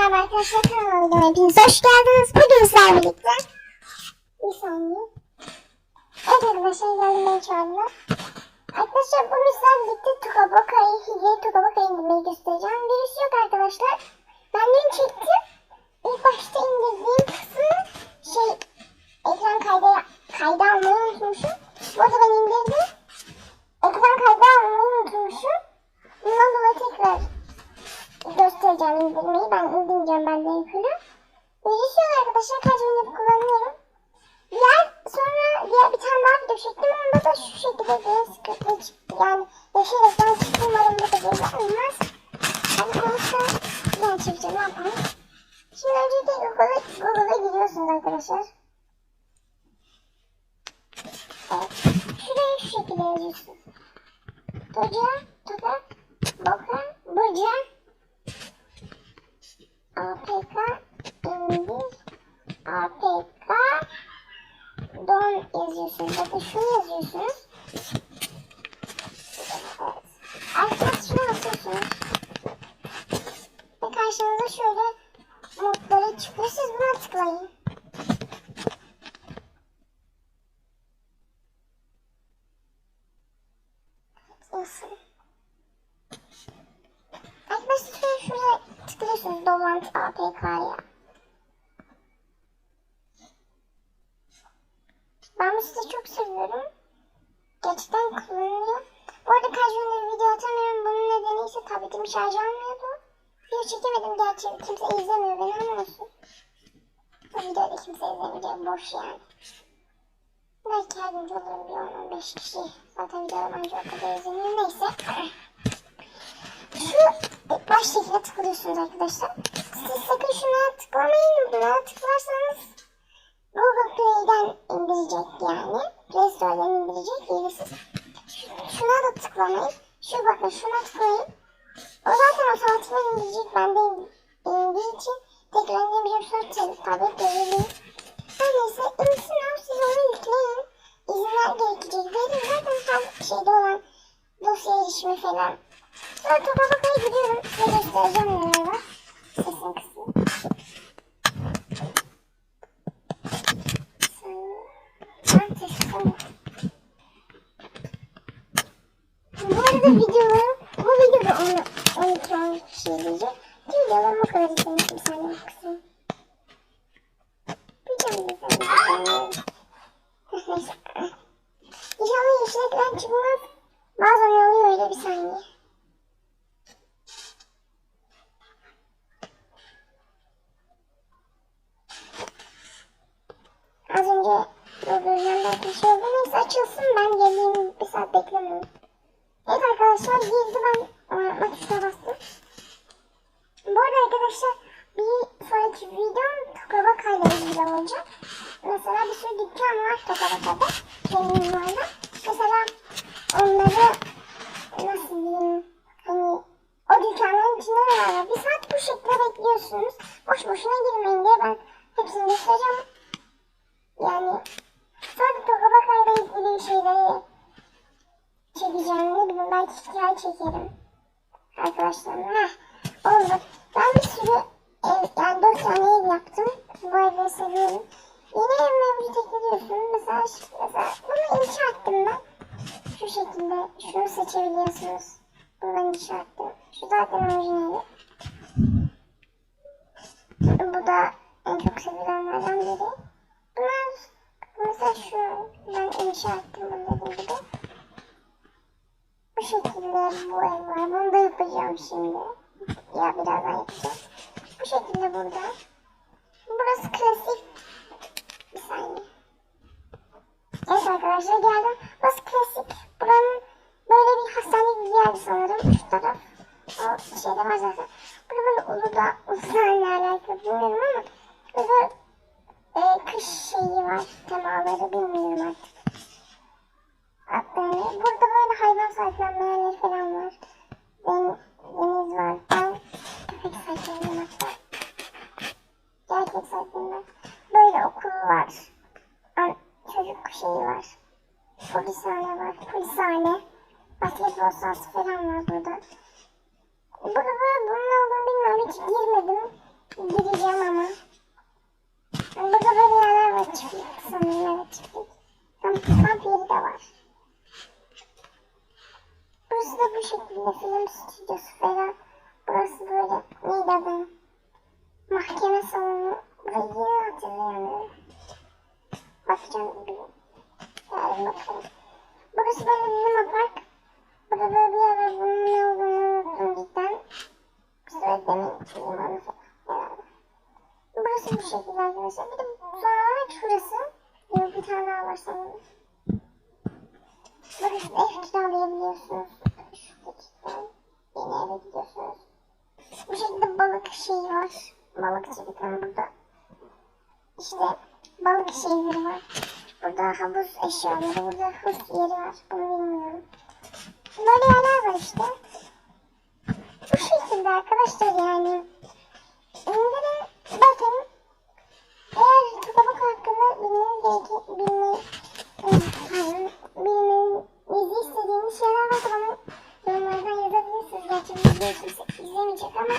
merhaba arkadaşlar kanalıma hepiniz hoş geldiniz. Bugün sizlerle birlikte bir saniye. Evet arkadaşlar geldim beni çağırdılar. Arkadaşlar bugün sizlerle birlikte Tukabaka'yı, hileyi Tukabaka'yı indirmeyi göstereceğim. Virüs yok arkadaşlar. Ben dün çektim. İlk başta indirdiğim kısmı şey ekran kayda, kayda almayı unutmuşum. Bu arada ben indirdim. Ekran kayda almayı unutmuşum. Bundan dolayı tekrar göstereceğim indirmeyi. Ben indireceğim ben de yükünü. Virüsüyor arkadaşlar kaç günlük kullanıyorum. Diğer sonra diğer bir tane daha video çektim. Onda bir sıkıntı. Yani yeşil ekran. Umarım bu da böyle olmaz. Hadi olursa ben çekeceğim ne. Şimdi öncelikle Google'a Google'a giriyorsunuz arkadaşlar. Evet. Şu şekilde yazıyorsunuz. Doca, toka, boka, boca, APK indir APK don yazıyorsunuz ya da şunu yazıyorsunuz. Evet. Arkadaş şunu basıyorsunuz. Ve karşınıza şöyle modları çıkıyor. Siz buna tıklayın. Nasıl? Arkadaşlar şuraya tıklıyorsunuz Dolant APK'ya. Ben bu siteyi çok seviyorum. Gerçekten kullanılıyor. Bu arada kaç gündür video atamıyorum. Bunun nedeni ise tabletim şarj almıyordu. Video çekemedim gerçi. Kimse izlemiyor beni ama olsun. Bu videoda kimse izlemeyecek. Boş yani. Belki yardımcı olurum bir 10-15 kişi. Zaten videolar bence o kadar izleniyor. Neyse. Şu baştakine tıklıyorsunuz arkadaşlar. Siz sakın şuna tıklamayın. Buna tıklarsanız Google Play'den indirecek yani. Play Store'dan indirecek. Hilesiz. Şuna da tıklamayın. Şu bakın şuna tıklayın. O zaten otomatikman indirecek. Ben de indiği için tekrar. Sonra tablet görevliyim. Her neyse insin o siz onu yükleyin. İzinler gerekecek. Verin zaten her şeyde olan dosya erişimi falan. Sonra topa bakmaya gidiyorum. Size göstereceğim neler var. Sesin kısmı. Ben sesim. Bu arada videolarım, bu videoda 10, 12 13 kişi izleyecek. Tüm videolarım o kadar izlemişim senden kısmı. Bilmiyorum ne zaman Neyse. İnşallah çıkmaz. Bazen oluyor öyle bir saniye. Az önce Google'dan bir şey oldu. Neyse açılsın ben geleyim. Bir saat beklemiyorum. Evet arkadaşlar girdi ben oynatma tuşuna bastım. Bu arada arkadaşlar bir sonraki videom Tokabaka ile ilgili olacak. Mesela bir sürü dükkan var Tokabaka'da. Benim orada. Mesela onları nasıl diyeyim hani o dükkanların içinde ne var? Bir saat bu şekilde bekliyorsunuz. Boş boşuna girmeyin diye ben hepsini göstereceğim. Yani sonra İlgili şeyleri çekeceğim. Ne bileyim belki hikaye çekerim. Arkadaşlarım. Heh, oldu. Ben bir sürü ev, yani dört tane ev yaptım. Bu evleri seviyorum. Yeni ev mevcut ekliyorsunuz. Mesela, mesela bunu inşa ettim ben. Şu şekilde şunu seçebiliyorsunuz. Ben inşa ettim. Şu zaten orijinali. Bu da en çok sevilenlerden biri. Bunlar mesela şu ben inşa ettim bunu dediğim gibi. Şekilde bu var. Bunu da yapacağım şimdi. Ya birazdan yapacağım. Bu şekilde burada. Burası klasik. Bir saniye. Evet arkadaşlar geldim. Burası klasik. Buranın böyle bir hastane gibi yer sanırım. Şu taraf. O şeyde var zaten. Burada böyle Uludağ, Uludağ'la alakalı bilmiyorum ama burada e, kış şeyi var. Temaları bilmiyorum artık. Atlarını. Burada böyle hayvan sahiplenme falan var. Den, deniz var. Ben köpek sahiplendim hatta. Gerçek sahiplendim. Böyle okul var. An, çocuk şeyi var. Polishane var. Polishane. Basketbol sahası falan var burada. Burada böyle bunun olduğunu bilmiyorum. Hiç girmedim. gireceğim ama. Burada böyle yerler var çiftlik sanırım evet çiftlik. Kamp, kamp yeri de var. Da bu şekilde film stüdyosu falan. Burası böyle neydi adı? Mahkeme salonu. Burayı yeni hatırlayamıyorum. Bakacağım bir. Yarın bakalım. Burası böyle Luna Park. Burada böyle bir yer var. Bunun ne olduğunu unuttum cidden. Sonra demin limanı falan herhalde. Burası bu şekilde arkadaşlar. Bir de son olarak şurası. Yok bir tane daha var sanırım. Burası ev kiralayabiliyorsunuz. Yeni eve gidiyorsunuz. Bu şekilde balık şeyi var. Balıkçılıktan burada. İşte balık şeyleri var. Burada havuz eşyaları, burada havuz yeri var. Bunu bilmiyorum. Böyle yerler var işte. Bu şekilde arkadaşlar yani. De bakın. Eğer kitaplık hakkında bilmeniz gereken, bilmeyi, kimse izlemeyecek ama